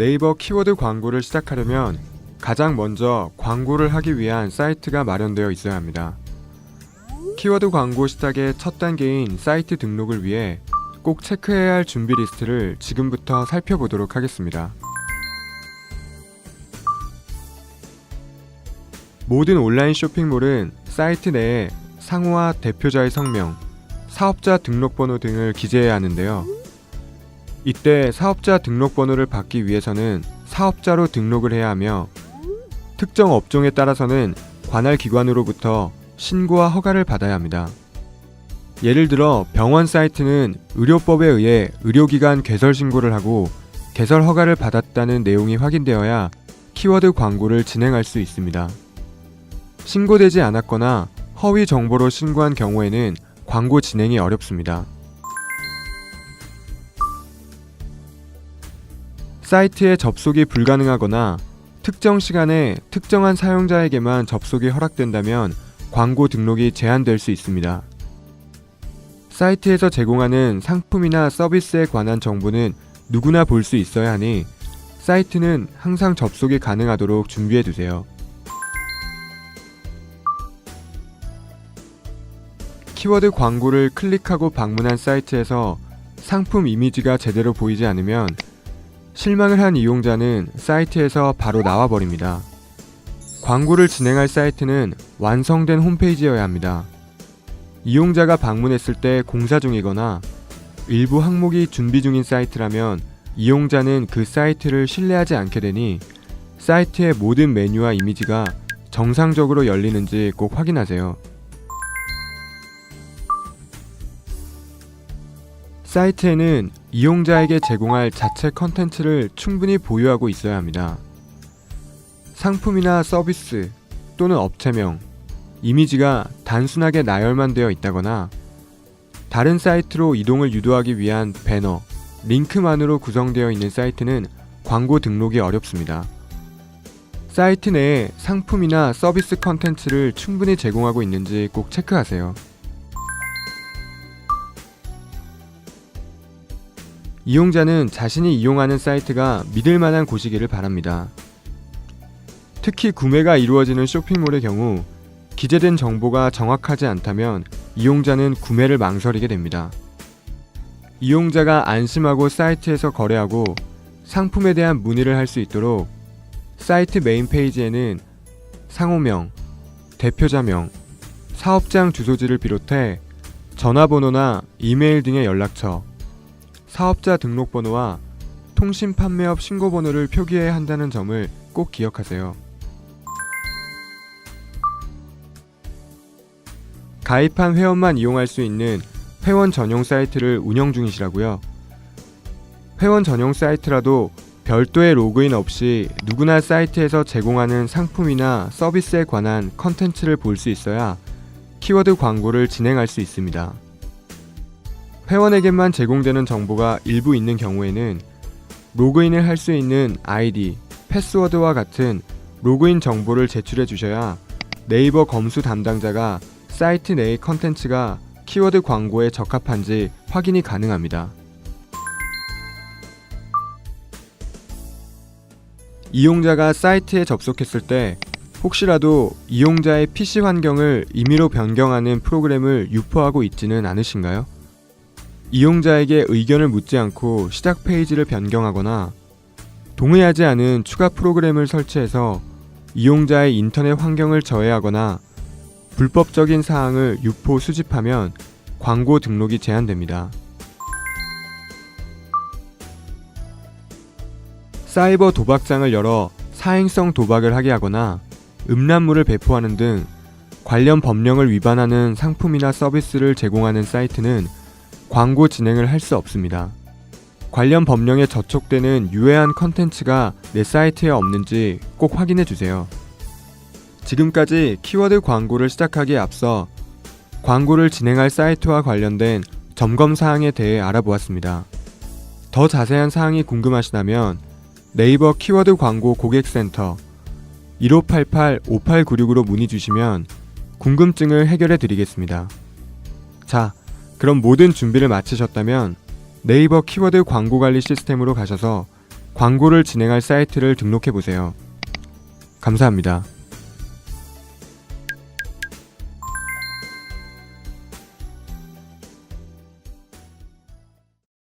네이버 키워드 광고를 시작하려면 가장 먼저 광고를 하기 위한 사이트가 마련되어 있어야 합니다. 키워드 광고 시작의 첫 단계인 사이트 등록을 위해 꼭 체크해야 할 준비 리스트를 지금부터 살펴보도록 하겠습니다. 모든 온라인 쇼핑몰은 사이트 내에 상호와 대표자의 성명, 사업자 등록번호 등을 기재해야 하는데요. 이때 사업자 등록번호를 받기 위해서는 사업자로 등록을 해야 하며 특정 업종에 따라서는 관할 기관으로부터 신고와 허가를 받아야 합니다. 예를 들어 병원 사이트는 의료법에 의해 의료기관 개설 신고를 하고 개설 허가를 받았다는 내용이 확인되어야 키워드 광고를 진행할 수 있습니다. 신고되지 않았거나 허위 정보로 신고한 경우에는 광고 진행이 어렵습니다. 사이트에 접속이 불가능하거나 특정 시간에 특정한 사용자에게만 접속이 허락된다면 광고 등록이 제한될 수 있습니다. 사이트에서 제공하는 상품이나 서비스에 관한 정보는 누구나 볼 수 있어야 하니 사이트는 항상 접속이 가능하도록 준비해 두세요. 키워드 광고를 클릭하고 방문한 사이트에서 상품 이미지가 제대로 보이지 않으면 실망을 한 이용자는 사이트에서 바로 나와버립니다. 광고를 진행할 사이트는 완성된 홈페이지여야 합니다. 이용자가 방문했을 때 공사 중이거나 일부 항목이 준비 중인 사이트라면 이용자는 그 사이트를 신뢰하지 않게 되니 사이트의 모든 메뉴와 이미지가 정상적으로 열리는지 꼭 확인하세요. 사이트에는 이용자에게 제공할 자체 컨텐츠를 충분히 보유하고 있어야 합니다. 상품이나 서비스 또는 업체명, 이미지가 단순하게 나열만 되어 있다거나 다른 사이트로 이동을 유도하기 위한 배너, 링크만으로 구성되어 있는 사이트는 광고 등록이 어렵습니다. 사이트 내에 상품이나 서비스 컨텐츠를 충분히 제공하고 있는지 꼭 체크하세요. 이용자는 자신이 이용하는 사이트가 믿을 만한 곳이기를 바랍니다. 특히 구매가 이루어지는 쇼핑몰의 경우 기재된 정보가 정확하지 않다면 이용자는 구매를 망설이게 됩니다. 이용자가 안심하고 사이트에서 거래하고 상품에 대한 문의를 할 수 있도록 사이트 메인 페이지에는 상호명, 대표자명, 사업장 주소지를 비롯해 전화번호나 이메일 등의 연락처, 사업자 등록번호와 통신 판매업 신고번호를 표기해야 한다는 점을 꼭 기억하세요. 가입한 회원만 이용할 수 있는 회원 전용 사이트를 운영 중이시라고요. 회원 전용 사이트라도 별도의 로그인 없이 누구나 사이트에서 제공하는 상품이나 서비스에 관한 컨텐츠를 볼 수 있어야 키워드 광고를 진행할 수 있습니다. 회원에게만 제공되는 정보가 일부 있는 경우에는 로그인을 할 수 있는 아이디, 패스워드와 같은 로그인 정보를 제출해 주셔야 네이버 검수 담당자가 사이트 내의 컨텐츠가 키워드 광고에 적합한지 확인이 가능합니다. 이용자가 사이트에 접속했을 때 혹시라도 이용자의 PC 환경을 임의로 변경하는 프로그램을 유포하고 있지는 않으신가요? 이용자에게 의견을 묻지 않고 시작 페이지를 변경하거나 동의하지 않은 추가 프로그램을 설치해서 이용자의 인터넷 환경을 저해하거나 불법적인 사항을 유포 수집하면 광고 등록이 제한됩니다. 사이버 도박장을 열어 사행성 도박을 하게 하거나 음란물을 배포하는 등 관련 법령을 위반하는 상품이나 서비스를 제공하는 사이트는 광고 진행을 할 수 없습니다. 관련 법령에 저촉되는 유해한 컨텐츠가 내 사이트에 없는지 꼭 확인해 주세요. 지금까지 키워드 광고를 시작하기에 앞서 광고를 진행할 사이트와 관련된 점검 사항에 대해 알아보았습니다. 더 자세한 사항이 궁금하시다면 네이버 키워드 광고 고객센터 1588-5896으로 문의 주시면 궁금증을 해결해 드리겠습니다. 자, 그럼 모든 준비를 마치셨다면 네이버 키워드 광고 관리 시스템으로 가셔서 광고를 진행할 사이트를 등록해 보세요. 감사합니다.